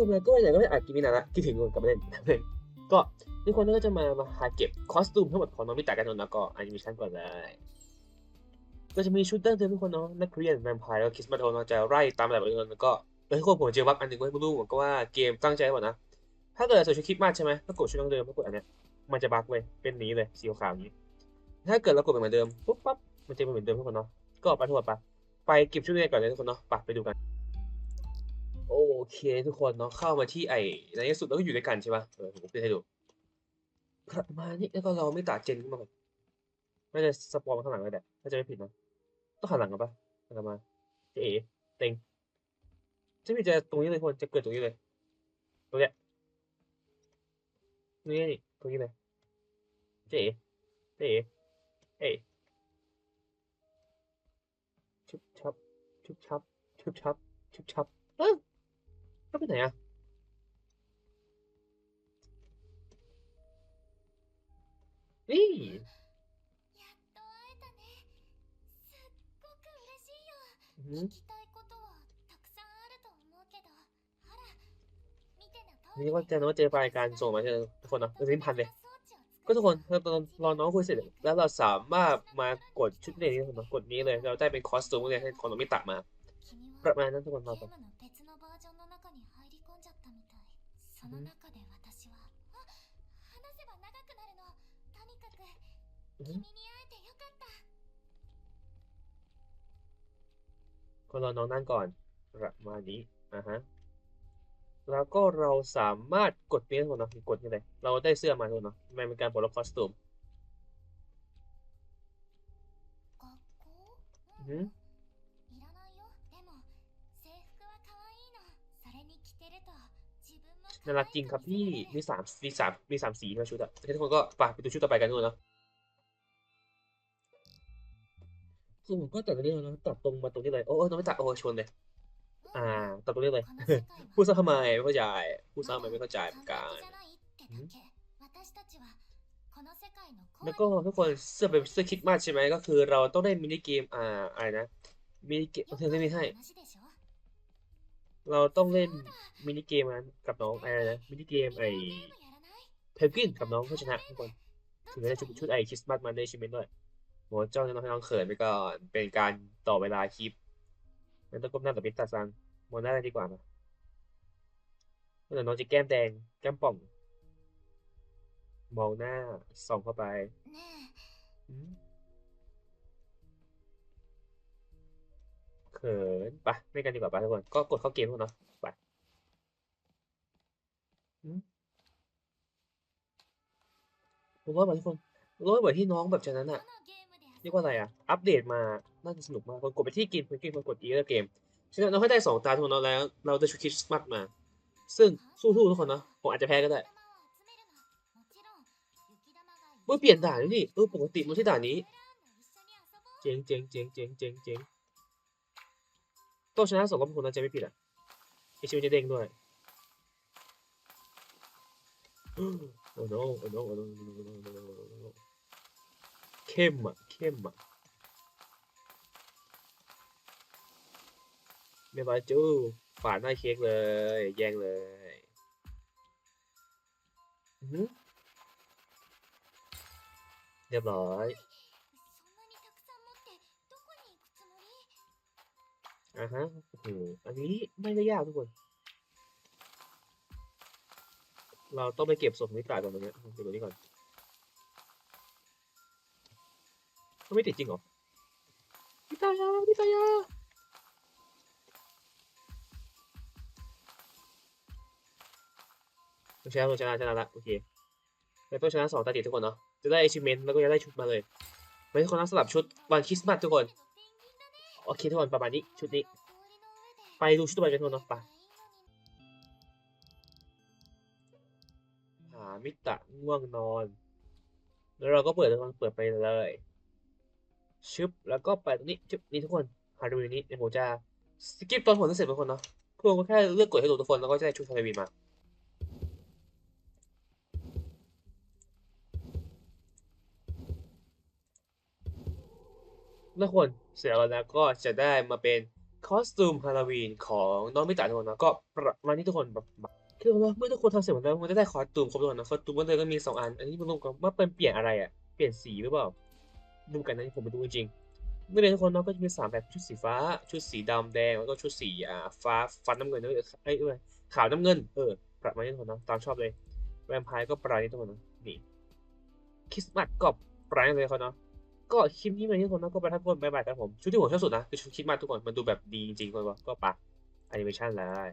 คนมาก็ไหนก็ไม่อานกินไม่นานละคิดถึงกลับมาเล่นก็ทุกคนก็จะมามาหาเก็บคอสตูมทั้งหมดของน้องมิตากันนนก็อนิเมชันก่อนเลยก็จะมีชุดดั้งเดิมทุกคนเนาะนักเรียนแวมไพร์แล้วคริสต์มาสโทนจะไล่ตามแบบนี้แล้วก็เออทุกคนผมเจอบั๊กอันหนึ่งไว้ไม่รู้เหมือนกันว่าเกมตั้งใจหรือเปล่านะ ถ้าเกิดใส่ชุดคริสต์มาสใช่ไหมถ้ากดชุดดั้งเดิมถ้ากดอันเนี้ยมันจะบั๊กเลยเป็นนี้เลยสีขาวๆนี้ ถ้าเกิดเรากดเหมือนเดิมปุ๊บปั๊บมันจะเป็นเหมือนเดิมทุกคนเนาะก็ไปทุกคนไปไปเก็บชุดนี้ก่อนเลยทุกคนเนาะไปไปดูกัน เคทุกคนเนาะเข้ามาที่ไอ้ในที่สุดเราก็อยู่ด้วยกันใช่ปะเออผมจะให้ดูครับมานี่แล้วก็เราไม่ตัดเจนขึ้นมาก่อนน่าจะสปอนมาข้างหลังเลยแหละถ้าจะไม่ผิดนะต้องหันหลังกันปะหันหลังมาเจ๊เอ๋เต็งจะมีจะตรงนี้เลยทุกคนจะเกิดตรงนี้เลยตรงเนี้ยนี่นี่ตรงนี้เลยเจ๊เอ๋เจ๊เอ๋เอชุบชับชุบชับชุบชับชุบชับเอ้ย ก็ไปไหนอะนี่นี่ก็จะน้องเจอายการส่งมาเจอทุกคนนะสิ้นพันเลย ก็ทุกคนเราตอนรอน้องคุยเสร็จแล้วเราสามารถมากดชุดนี้นะกดนี้เลย เราได้เป็นคอสตูมเลยให้คนมิตะมา ประมาณนั้นทุกคนมา その中で私はあ話せば長くなるのとにかく อือ 君 หื に อ 会えてよかった ก็รอน้องนั่งก่อนประมาณนี้อ่าฮะ แล้วก็เราสามารถกดนี้ทุกคนเนาะกดนี่เลยเราได้เสื้อมาทุกคนเนาะมันเป็นการปลดล็อกคอสตูม 学校อือ น่ารักจริงครับพี่มีสามมีสามมีสามสีนะชุดอะโอเคทุกคนก็ไปไปดูชุดต่อไปกันด้วยเนาะคือผมก็ตัดตรงนี้เลยนะตัดตรงมาตรงนี้เลยโอ้ยน้องไม่ตัดโอ้ยชนเลย อ่าตัดตรงนี้เลยพูดซะทำไมไม่เข้าใจพูดซะทำไมไม่เข้าใจเหมือนกันแล้วก็ทุกคนเสื้อเป็นเสื้อคริดมากใช่ไหมก็คือ เราต้องได้มินิเกมอ่าอะไรนะมินิเกมเธอไม่ให้ เราต้องเล่นมินิเกมนั้นกับน้องอะไรนะมินิเกมไอ้เพนกวินกับน้องเพื่อชนะทุกคนถึงจะได้ชุดชุดไอ้คริสต์มาสมาได้ชิมเมนด้วยโหเจ้าจะน้องให้น้องเขินไปก่อนเป็นการต่อเวลาคลิปงั้นต้องก้มหน้าต่อพิตาซังมองหน้ากันดีกว่านะเดี๋ยวน้องจะแก้มแดงแก้มป่อง มองหน้าส่องเข้าไป ขินไปไม่กันดีกว่าไปทุกคนก็กดเข้าเกมทุกคนเนาะไปผมว่าแบบทุกคนร้อยเหมที่น้องแบบฉะนั้นอะเรียกว่าอะไรอะอัปเดตมาน่าจะสนุกมากคนกดไปที่เกมคนเกมคนกดอีเกมฉะนั้นเราให้ได้สองตาทุกคนเนาแล้ว เราได้ชุดคริสต์มาสมา ซึ่งสู้ๆทุกคนเนาะผมอาจจะแพ้ก็ได้เมื่อเปลี่ยนด่านนี่เออปกติมันใช่ด่านนี้ เจ๋งเจ๋งเจ๋งเจ๋งเจ๋งเจ๋ง ต้องชนะสองรอบทุกคนนะจะไม่ผิดอะไอชิวจะเด้งด้วยโอ้ no โอ้ no โอ้ no เข้มอะเข้มอะเรียบร้อยจู้ฝาดหน้าเค้กเลย แย่งเลยเรียบร้อย อ่าฮะโอ้โหอันนี้ไม่ได้ยากทุกคน เราต้องไปเก็บศพนิตายก่อนตรงนี้เก็บตรงนี้ก่อนมันไม่ติดจริงเหรอนิตายานิตายาต้องชนะต้องชนะชนะละโอเคแล้วต้องชนะสองตาติดทุกคนเนาะจะได้ achievement แล้วก็จะได้ชุดมาเลยไม่ทุกคนนะสลับชุดวันคริสต์มาสทุกคน โอเคทุกคนประมาณนี้ชุดนี้ ไปดูชุดต่อไปกันทุกคนเนาะไปหามิตะง่วงนอน แล้วเราก็เปิดทุกคนเปิดไปเลย ชึบ แล้วก็ไปตรงนี้ชึบนี่ทุกคนหาดูในนี้เดี๋ยวผมจะสกิปตอนผมจะเสร็จทุกคนเนาะทุกคนก็แค่เลือกกดให้ดูทุกคนแล้วก็จะได้ชุดฮาโลวีนมาทุกคนเสร็จแล้วนะก็จะได้มาเป็น คอสตูมฮาโลวีนของน้องมิตะทุกคนนะก็ประมาณนี้ทุกคนแบบคือว่าเมื่อทุกคนทำเสร็จหมดแล้วมันจะได้คอสตูมครบทุกคนนะคอสตูมมันเลยก็มีสองอัน อันนี้มันรวมกันว่าเป็นเปลี่ยนอะไรอะเปลี่ยนสีหรือเปล่าดูกันนะผมไปดูจริงเมื่อเรียนทุกคนเนาะก็จะมีสามแบบชุดสีฟ้า ชุดสีดำแดงแล้วก็ชุดสีอ่าฟ้าฟันน้ำเงินเอ้ยเอ้ยเอ้ยขาวน้ำเงินเออประมาณนี้ทุกคนนะตามชอบเลยแวมไพร์ก็ประมาณนี้ทุกคนนะนี่คริสต์มาสก็ประมาณนี้เลยคนเนาะ ก็คลิปนี้มันที่คนนะก็ไปทักคนบายบายครับผมชุดที่ผมชอบสุดนะคือชุดคิดมาทุกคนมันดูแบบดีจริงๆคนว่าก็ปะแอนิเมชันเลย